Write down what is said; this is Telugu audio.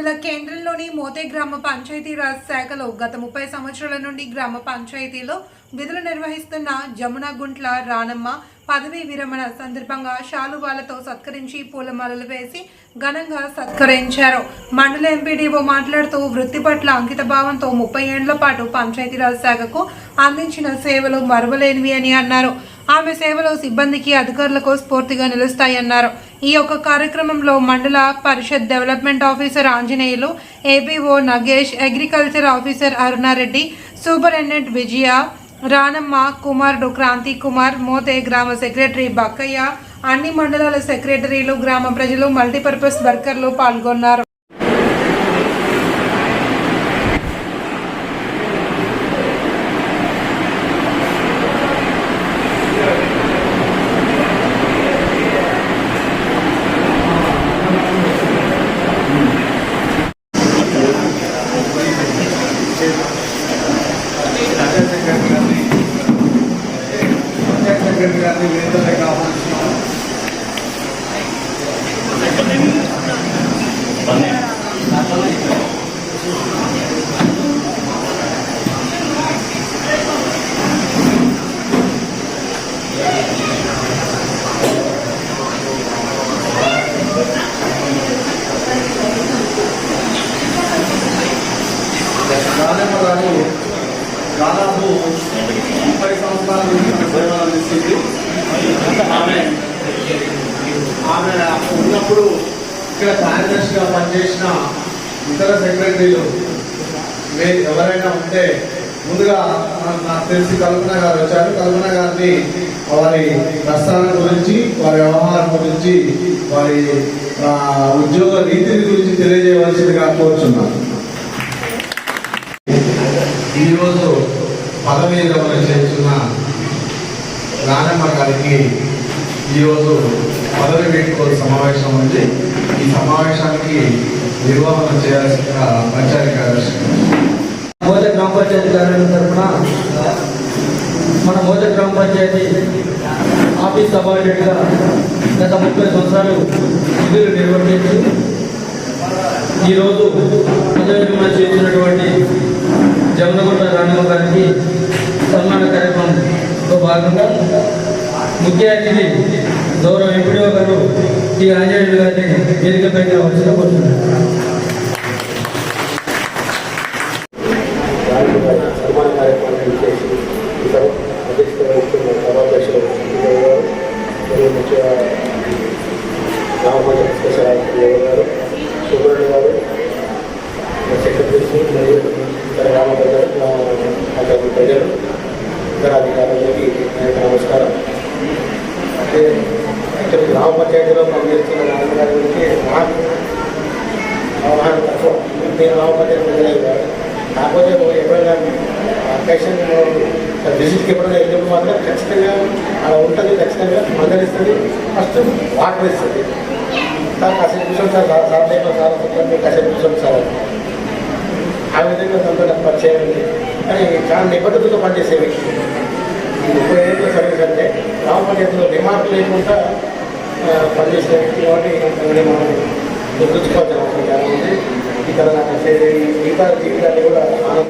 మండల కేంద్రంలోని మోతే గ్రామ పంచాయతీరాజ్ శాఖలో గత ముప్పై సంవత్సరాల నుండి గ్రామ పంచాయతీలో విధులు నిర్వహిస్తున్న జమున గుంట్ల రానమ్మ పదవీ విరమణ సందర్భంగా శాలువాలతో సత్కరించి పూలమాలలు వేసి ఘనంగా సత్కరించారు. మండల ఎంపీడీఓ మాట్లాడుతూ వృత్తి పట్ల అంకితభావంతో ముప్పై ఏండ్ల పాటు పంచాయతీరాజ్ శాఖకు అందించిన సేవలు మరవలేనివి అని అన్నారు. ఆమె సేవలు సిబ్బందికి అధికారులకు స్ఫూర్తిగా నిలుస్తాయన్నారు. ఈ యొక్క కార్యక్రమంలో mandal parishad development officer Anjaneyulu APO Nagesh agriculture officer Aruna Reddy superintendent Vijaya Ranamma కుమారుడు క్రాంతి కుమార్ మోతే గ్రామ సెక్రటరీ బక్కయ్య అన్ని మండలాల సెక్రటరీలు గ్రామ ప్రజలు మల్టీపర్పస్ వర్కర్లు పాల్గొన్నారు. సెక్రటరీ గారిని వేదికపైకి ఆహ్వానిస్తున్నాము. రాజమ్మ గారు దాదాపు ముప్పై సంవత్సరాల నుంచి సేవలు అందిస్తుంది ఆమె ఆమె అప్పుడు ఇక్కడ కార్యదర్శిగా పనిచేసిన ఇతర సెక్రటరీలు మీరు ఎవరైనా ఉంటే ముందుగా నాకు- తెలిసి కల్పన గారు వచ్చారు. కల్పన గారిని వారి ప్రస్థానం గురించి వారి వ్యవహారం గురించి వారి ఉద్యోగ నీతిని గురించి తెలియజేయవలసిందిగా కోరుచున్నాను. ఈరోజు పదవీ విరమణ చేస్తున్న నానమ్మ గారికి ఈరోజు పదవి వేడుకోలు సమావేశం ఉంది. ఈ సమావేశానికి నిర్వహణ చేయాల్సిన పంచాయతీ కార్యదర్శి మోజ గ్రామ పంచాయతీ కార్యాలయం తరఫున మన మోద గ్రామ పంచాయతీ ఆఫీస్ సబార్డినేట్గా గత ముప్పై సంవత్సరాలు విధులు నిర్వర్తించి ఈరోజు పదవి విరమణ చేసినటువంటి జమనగుంట రాణమ్మ గారికి సన్మాన కార్యక్రమంలో భాగంగా ముఖ్య అతిథి గౌరవ ఎంపీడీఓ గారు టి ఆంజనేయులు గారిని వేదికపైకి వచ్చిన కోరుతున్నాను సన్మాన కార్యక్రమాన్ని చేసి ఇక్కడ అధ్యక్షత వహిస్తున్న సభాధ్యక్షులు సుబ్బయ్య గారు మరియు ముఖ్య గ్రామ పంచాయతీ స్పెషల్ ఆఫీసర్ గారు సుబ్రహ్మణ్య గారు సెక్రటరీస్ మరియు ఇతర గ్రామ ప్రజలు గ్రామ పంచాయతీ ప్రజలు ఇతర అధికారులకి నా యొక్క నమస్కారం అంటే గ్రామ పంచాయతీలో పనిచేస్తున్న నాన్న గురించి నాకు అవగాహన తక్కువ. నేను గ్రామ పంచాయతీ ప్రజలేదు కాకపోతే ఎప్పుడైనా అకేషన్ విజిట్కి ఎప్పుడైనా వెళ్ళినప్పుడు మాత్రం ఖచ్చితంగా అలా ఉంటుంది ఖచ్చితంగా మందరిస్తుంది ఫస్ట్ వాటర్ ఇస్తుంది. సార్ కాసేపు కూర్చోండి సార్ సార్ సార్ లేకపోతే సార్ చెప్పండి కాసేపు కూర్చోండి సార్. ఆ విధంగా దాంతో నాకు పరిచయం కానీ చాలా నిబద్ధతతో పనిచేసే వ్యక్తి. ముప్పై ఏళ్ళ సర్వీస్ అంటే గ్రామ పంచాయతీలో రిమార్క్ లేకుండా ఆ, వ్యక్తి కాబట్టి దాన్ని గుర్తుంచుకోవాల్సిన అవసరం చాలా ఉంది. ఇక్కడ నాకు మిగతా జీవితాన్ని కూడా ఆనందం